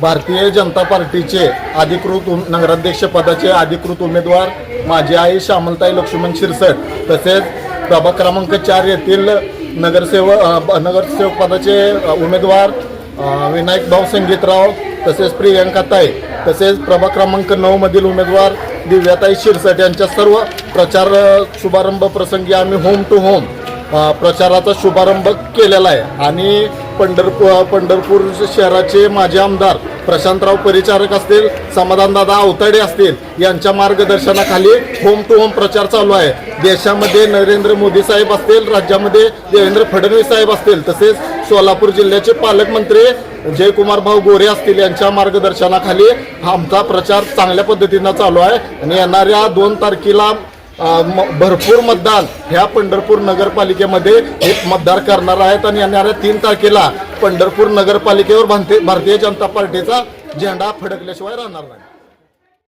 भारतीय जनता पार्टीचे अधिकृत उम- नगराध्यक्षपदाचे अधिकृत उमेदवार माझी आई श्यामलताई लक्ष्मण शिरसट तसेच प्रभाग क्रमांक चार येथील नगरसेवक नगरसेवक पदाचे उमेदवार अ, विनायक भाऊ संगीतराव तसेच प्रियंकाताई तसेच प्रभाग क्रमांक नऊमधील उमेदवार दिव्याताई शिरसट यांच्या सर्व प्रचार शुभारंभ प्रसंगी आम्ही होम टू होम प्रचाराचा शुभारंभ केलेला आहे. आणि पंढरपूर पंढरपूर शहराचे माजी आमदार प्रशांतराव परिचारक असतील समाधानदादा अवताडे असतील यांच्या मार्गदर्शनाखाली होम टू होम प्रचार चालू आहे. देशामध्ये नरेंद्र मोदी साहेब असतील राज्यामध्ये देवेंद्र फडणवीस साहेब असतील तसेच सोलापूर जिल्ह्याचे पालकमंत्री जयकुमार भाऊ गोरे असतील यांच्या मार्गदर्शनाखाली आमचा प्रचार चांगल्या पद्धतीनं चालू आहे. आणि येणाऱ्या दोन तारखेला भरपूर मतदान ह्या पंढरपूर नगरपालिकेमध्ये हे मतदार करणार आहेत आणि येणाऱ्या तीन तारखेला पंढरपूर नगरपालिकेवर भारतीय भारतीय जनता पार्टीचा झेंडा फडकल्याशिवाय राहणार नाही.